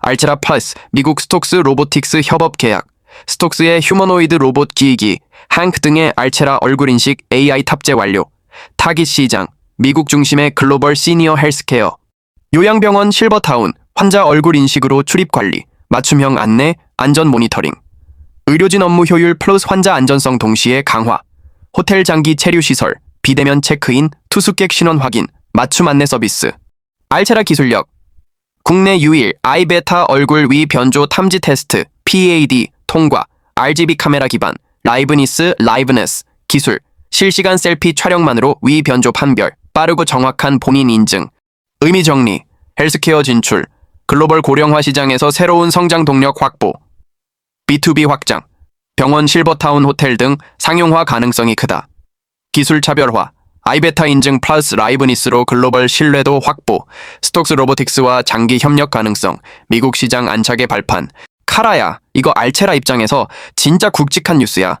알체라 플러스 미국 스톡스 로보틱스 협업 계약, 스톡스의 휴머노이드 로봇 기기, 항크 등의 알체라 얼굴 인식 AI 탑재 완료, 타깃 시장, 미국 중심의 글로벌 시니어 헬스케어, 요양병원 실버타운, 환자 얼굴 인식으로 출입 관리, 맞춤형 안내, 안전 모니터링, 의료진 업무 효율 플러스 환자 안전성 동시에 강화, 호텔 장기 체류 시설, 비대면 체크인, 투숙객 신원 확인, 맞춤 안내 서비스, 알체라 기술력, 국내 유일 아이베타 얼굴 위 변조 탐지 테스트, PAD 통과, RGB 카메라 기반, 라이브니스 라이브네스 기술, 실시간 셀피 촬영만으로 위 변조 판별, 빠르고 정확한 본인 인증, 의미 정리, 헬스케어 진출, 글로벌 고령화 시장에서 새로운 성장 동력 확보, B2B 확장, 병원 실버타운 호텔 등 상용화 가능성이 크다. 기술 차별화, 아이베타 인증 플러스 라이브니스로 글로벌 신뢰도 확보, 스톡스 로보틱스와 장기 협력 가능성, 미국 시장 안착의 발판. 카라야, 이거 알체라 입장에서 진짜 굵직한 뉴스야.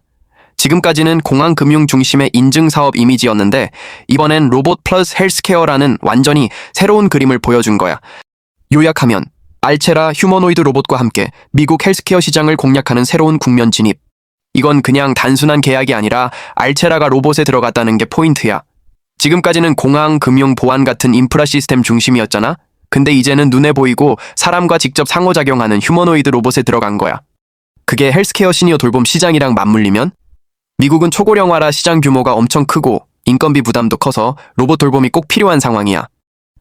지금까지는 공항 금융 중심의 인증 사업 이미지였는데 이번엔 로봇 플러스 헬스케어라는 완전히 새로운 그림을 보여준 거야. 요약하면 알체라 휴머노이드 로봇과 함께 미국 헬스케어 시장을 공략하는 새로운 국면 진입. 이건 그냥 단순한 계약이 아니라 알체라가 로봇에 들어갔다는 게 포인트야. 지금까지는 공항, 금융, 보안 같은 인프라 시스템 중심이었잖아? 근데 이제는 눈에 보이고 사람과 직접 상호작용하는 휴머노이드 로봇에 들어간 거야. 그게 헬스케어 시니어 돌봄 시장이랑 맞물리면? 미국은 초고령화라 시장 규모가 엄청 크고 인건비 부담도 커서 로봇 돌봄이 꼭 필요한 상황이야.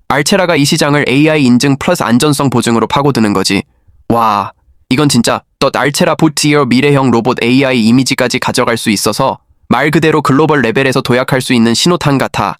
알체라가 이 시장을 AI 인증 플러스 안전성 보증으로 파고드는 거지. 와, 이건 진짜 더 알체라 보티어 미래형 로봇 AI 이미지까지 가져갈 수 있어서 말 그대로 글로벌 레벨에서 도약할 수 있는 신호탄 같아.